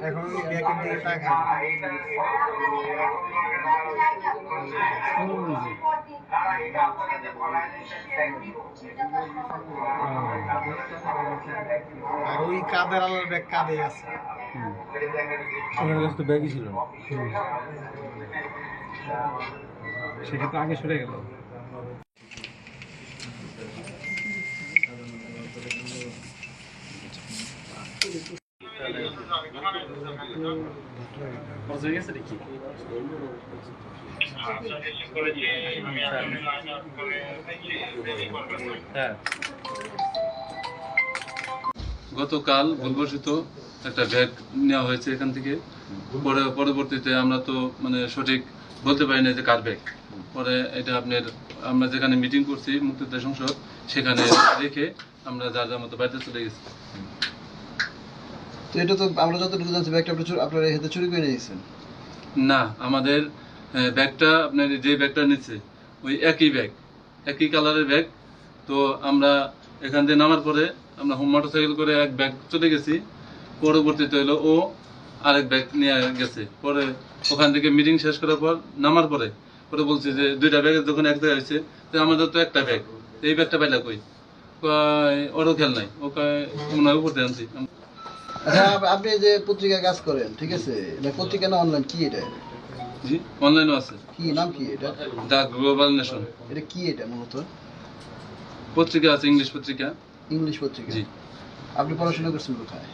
এখন ব্যাংকের দিকে টাকা আর ওই কাদের আলার ব্যাগ কাঁধে আছে? ওনার কাছে তো ব্যাগই ছিল সেটা তো আগে সরে গেল। গতকাল ভুলবশত একটা ব্যাগ নেওয়া হয়েছে এখান থেকে। পরে পরবর্তীতে আমরা তো মানে সঠিক বলতে পারি না যে কার ব্যাগ। পরে এটা আপনার, আমরা যেখানে মিটিং করছি মুক্তিযোদ্ধা সংসদ, সেখানে রেখে আমরা যার যার মতো বাড়িতে চলে গেছি। তো এটা তো আমরা যতটুকু জানছি, ব্যাগটা আপনি আপনার হাতে চুরি করে নিয়েছেন। না, আমাদের ব্যাগটা আপনার যে ব্যাগটা নিচ্ছে ওই একই ব্যাগ, একই কালারের ব্যাগ। তো আমরা এখান থেকে নামার পরে আমরা হোম মোটরসাইকেল করে এক ব্যাগ চলে গেছি। পরবর্তীতে হলো ও আরেক ব্যাগ নিয়ে গেছে। পরে ওখান থেকে মিটিং শেষ করার পর নামার পরে পরে বলছে যে দুইটা ব্যাগ যখন এক জায়গায় হয়েছে, তো আমাদের তো একটা ব্যাগ। এই ব্যাগটা পাইলা কই? ওরও খেয়াল নাই। ও কয়, মনে হয় উপর দিয়ে আনছি। আপনি যে পত্রিকায় কাজ করেন ঠিক আছে? পত্রিকা না অনলাইন কি এটা? জি অনলাইনও আছে। কি নাম কি এটা? The global nation. এটা কি এটা মূলত? পত্রিকা আছে ইংলিশ পত্রিকা। ইংলিশ পত্রিকা? জি। আপনি পড়াশোনা করছেন কোথায়?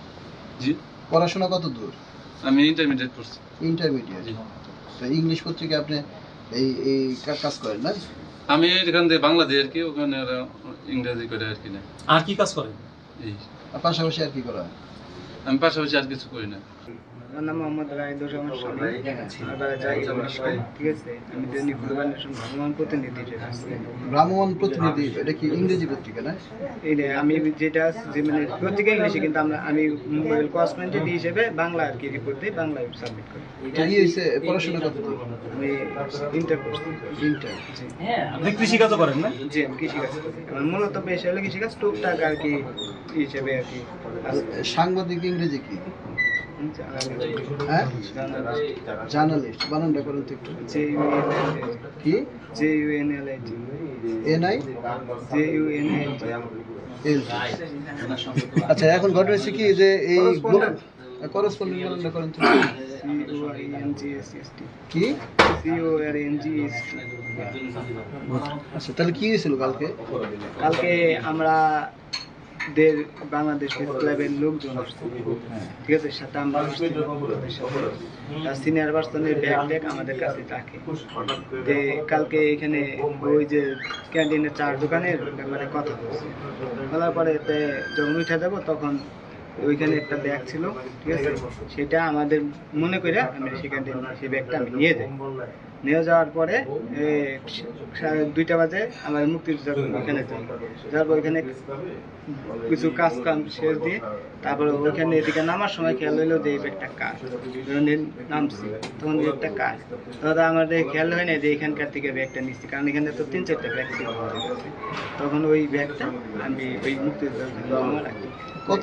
জি। পড়াশোনা কত দূর? আমি ইন্টারমিডিয়েট করছি ইন্টারমিডিয়েট জি। তো ইংলিশ পত্রিকা আপনি এই এই কাজ করেন না? আমি এখান থেকে বাংলা দিই আর কি ওখানে ওরা ইংরেজি করে আর কি না আর কি কাজ করেন? এই। পাশাপাশি আর কি করা হয়? আমি পাশাপাশি আর কিছু করি না আমার নাম মোহাম্মদ রায়দুর রহমান স্বামী আমার বাড়ি জায়গা মিশকাল ঠিক আছে আমি দৈনিক ফুটবল নেশন প্রতিনিধি হিসেবে প্রতিনিধি এটা কি ইংরেজি পত্রিকা না? এই আমি যেটা যে মানে পত্রিকা ইংলিশে কিন্তু আমরা আমি মোবাইল কসমেন্টেড হিসেবে বাংলা আর কি রিপোর্ট দিই বাংলায় সাবমিট করি। তো কি হয়েছে? পড়াশোনা কত দূর আমি ইন্টার করছি ইন্টার জি। আপনি কৃষি করেন না? জি আমি কৃষিকাজ করি। আমার মূলত পেশা হলো কৃষিকাজ টুকটাক আর কি হিসেবে আর কি। সাংবাদিক ইংরেজি কি? হ্যাঁ? জার্নালিস্ট বানানটা করেন তো একটু। জে কি? ইউএনএল এল আচ্ছা এখন ঘটনা হচ্ছে কি যে এই করসপন্ডিং বানানটা করেন তো কি? আচ্ছা তাহলে কি হয়েছিল কালকে? কালকে আমরা দের বাংলাদেশ ক্লাবের লোকজন ঠিক আছে, সাথে আমরা সিনিয়র পার্সনের ব্যাগ ট্যাগ আমাদের কাছে থাকে। যে কালকে এখানে ওই যে ক্যান্টিনের চার দোকানের ব্যাপারে কথা হয়েছে বলার পরে যখন উঠে যাব, তখন ওইখানে একটা ব্যাগ ছিল, ঠিক আছে? সেটা আমাদের মনে করে আমি সেখান থেকে সেই ব্যাগটা আমি নিয়ে যাই। নিয়ে যাওয়ার পরে দুইটা বাজে আমার মুক্তিযোদ্ধা ওইখানে যাই যাওয়ার পর ওইখানে কিছু কাজ কাম শেষ দিয়ে তারপরে ওইখানে এদিকে নামার সময় খেয়াল হইল যে এই ব্যাগটা কার। নামছি, তখন ব্যাগটা কার? তখন আমাদের খেয়াল হয় না যে এখানকার থেকে ব্যাগটা নিচ্ছি, কারণ এখানে তো তিন চারটা ব্যাগ ছিল। তখন ওই ব্যাগটা আমি ওই মুক্তিযোদ্ধা কত